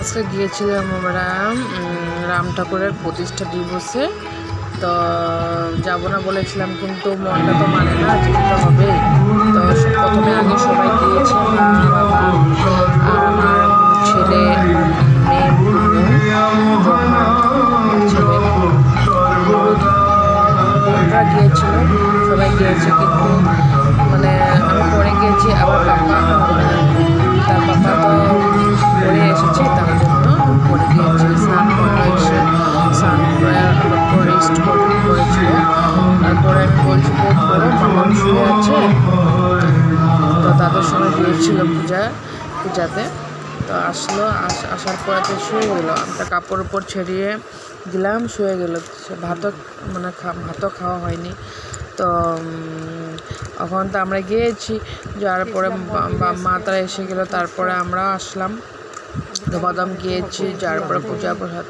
আজকে গিয়েছিলাম আমরা রাম ঠাকুরের প্রতিষ্ঠা দিবসে। তো যাব না বলেছিলাম, কিন্তু মনটা তো মানে না, যেতে হবে। তো প্রথমে আগে সবাই গিয়েছে আমার ছেলে, মেয়ে ছেলে গিয়েছিল সবাই গিয়েছে, কিন্তু গিয়েছিল পূজা পূজাতে। তো আসলো আস- আসার পরে তো শুয়ে গেলো। তার কাপড় উপর ছড়িয়ে দিলাম শুয়ে গেল। ভাতও মানে ভাতও খাওয়া হয়নি। তো এখন তো আমরা গিয়েছি। যাওয়ার পরে মা তারা এসে গেলো তারপরে আমরাও আসলাম। বাদাম গিয়েছি যার পরে পূজা প্রসাদ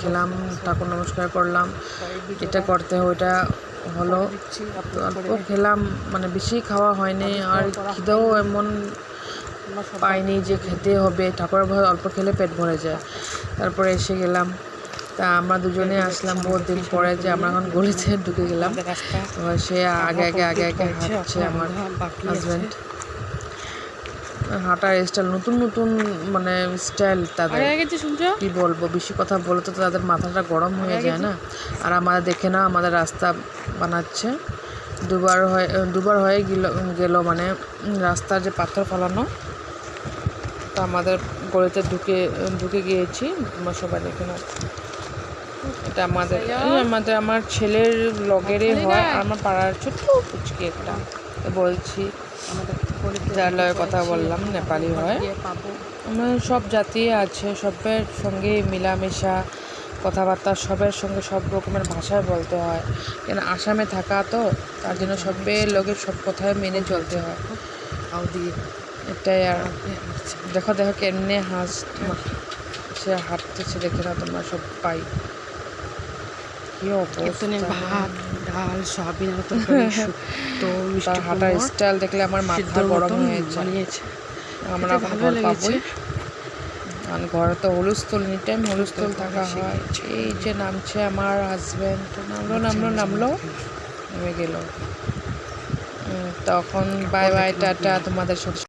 খেলাম ঠাকুর নমস্কার করলাম। এটা করতে হয় ওইটা হলো। তারপর অল্প খেলাম মানে বেশি খাওয়া হয়নি আর খিদেও এমন পাইনি যে খেতে হবে। ঠাকুরের ভয় অল্প খেলে পেট ভরে যায়। তারপরে এসে গেলাম। তা আমরা দুজনে আসলাম বহুত দিন পরে যে আমরা এখন গলিতে ঢুকে গেলাম। সে আগে আগে আগে আগে হাঁটছে আমার হাজব্যান্ড হাঁটার স্টাইল নতুন নতুন মানে স্টাইল তাদের। কি বলব বেশি কথা বলে তো তাদের মাথাটা গরম হয়ে যায় না? আর আমাদের দেখে না আমাদের রাস্তা বানাচ্ছে। দুবার হয়ে দুবার হয়ে গেল গেল মানে রাস্তার যে পাথর ফেলানো তা আমাদের গলিতে ঢুকে ঢুকে গিয়েছি। তোমরা সবাই দেখে না এটা আমাদের আমাদের আমার ছেলের লগেরই হয় আমার পাড়ার ছোট্ট পুচকি একটা। বলছি যার লগে কথা বললাম নেপালি হয়। আমরা সব জাতি আছে সবের সঙ্গে মিলামেশা কথাবার্তা সবের সঙ্গে সব রকমের ভাষায় বলতে হয়। কেন আসামে থাকা তো তার জন্য সবের লোকের সব কথায় মেনে চলতে হয়। এটাই আর দেখো দেখো কেমনে হাঁস সে হাঁটতেছে দেখে না তোমরা সব পাই। এখানে ভাত ডাল তরকারি মিষ্টি তার হাঁটার স্টাইল দেখলে আমার মাথা গরম হয়ে বানিয়েছে। আমরা ভালো ঘর আর ঘরে তো হুলস্থুল এনি টাইম হুলস্থুল থাকা হয়। এই যে নামছে আমার হাজব্যান্ড নামলো নামলো নামলো নেমে গেল। তখন বাই বাই টাটা তোমাদের সাথে